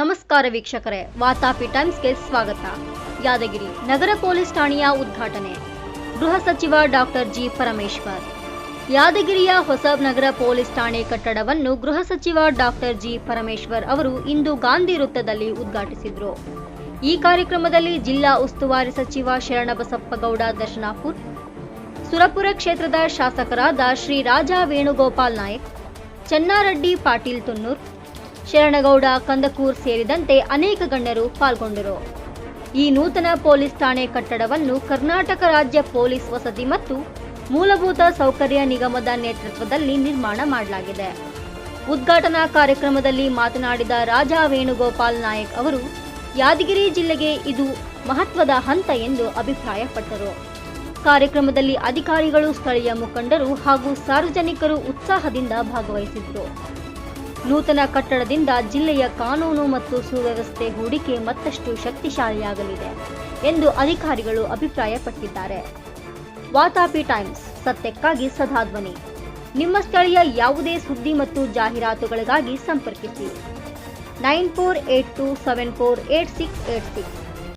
ನಮಸ್ಕಾರ ವೀಕ್ಷಕರೇ, ವಾತಾಪಿ ಟೈಮ್ಸ್ಗೆ ಸ್ವಾಗತ. ಯಾದಗಿರಿ ನಗರ ಪೊಲೀಸ್ ಠಾಣೆಯ ಉದ್ಘಾಟನೆ. ಗೃಹ ಸಚಿವ ಡಾಕ್ಟರ್ ಜಿ ಪರಮೇಶ್ವರ್. ಯಾದಗಿರಿಯ ಹೊಸನಗರ ಪೊಲೀಸ್ ಠಾಣೆ ಕಟ್ಟಡವನ್ನು ಗೃಹ ಸಚಿವ ಡಾಕ್ಟರ್ ಜಿ ಪರಮೇಶ್ವರ್ ಅವರು ಇಂದು ಗಾಂಧಿ ವೃತ್ತದಲ್ಲಿ ಉದ್ಘಾಟಿಸಿದರು. ಈ ಕಾರ್ಯಕ್ರಮದಲ್ಲಿ ಜಿಲ್ಲಾ ಉಸ್ತುವಾರಿ ಸಚಿವ ಶರಣಬಸಪ್ಪಗೌಡ ದರ್ಶನಾಪುರ್, ಸುರಪುರ ಕ್ಷೇತ್ರದ ಶಾಸಕರಾದ ಶ್ರೀ ರಾಜಾ ವೇಣುಗೋಪಾಲ್ ನಾಯಕ್, ಚನ್ನಾರೆಡ್ಡಿ ಪಾಟೀಲ್ ತುನ್ನೂರ್ ಶರಣಗೌಡ, ಕಂದಕೂರ್ ಸೇರಿದಂತೆ ಅನೇಕ ಗಣ್ಯರು ಪಾಲ್ಗೊಂಡರು. ಈ ನೂತನ ಪೊಲೀಸ್ ಠಾಣೆ ಕಟ್ಟಡವನ್ನು ಕರ್ನಾಟಕ ರಾಜ್ಯ ಪೊಲೀಸ್ ವಸತಿ ಮತ್ತು ಮೂಲಭೂತ ಸೌಕರ್ಯ ನಿಗಮದ ನೇತೃತ್ವದಲ್ಲಿ ನಿರ್ಮಾಣ ಮಾಡಲಾಗಿದೆ. ಉದ್ಘಾಟನಾ ಕಾರ್ಯಕ್ರಮದಲ್ಲಿ ಮಾತನಾಡಿದ ರಾಜಾ ವೇಣುಗೋಪಾಲ್ ನಾಯಕ್ ಅವರು, ಯಾದಗಿರಿ ಜಿಲ್ಲೆಗೆ ಇದು ಮಹತ್ವದ ಹಂತ ಎಂದು ಅಭಿಪ್ರಾಯಪಟ್ಟರು. ಕಾರ್ಯಕ್ರಮದಲ್ಲಿ ಅಧಿಕಾರಿಗಳು, ಸ್ಥಳೀಯ ಮುಖಂಡರು ಹಾಗೂ ಸಾರ್ವಜನಿಕರು ಉತ್ಸಾಹದಿಂದ ಭಾಗವಹಿಸಿದ್ದರು. ನೂತನ ಕಟ್ಟಡದಿಂದ ಜಿಲ್ಲೆಯ ಕಾನೂನು ಮತ್ತು ಸುವ್ಯವಸ್ಥೆ ಹೂಡಿಕೆ ಮತ್ತಷ್ಟು ಶಕ್ತಿಶಾಲಿಯಾಗಲಿದೆ ಎಂದು ಅಧಿಕಾರಿಗಳು ಅಭಿಪ್ರಾಯಪಟ್ಟಿದ್ದಾರೆ. ವಾತಾಪಿ ಟೈಮ್ಸ್, ಸತ್ಯಕ್ಕಾಗಿ ಸದಾಧ್ವನಿ ನಿಮ್ಮ ಸ್ಥಳೀಯ ಯಾವುದೇ ಸುದ್ದಿ ಮತ್ತು ಜಾಹೀರಾತುಗಳಿಗಾಗಿ ಸಂಪರ್ಕಿಸಿ. Nine four eight two seven four eight six eight six.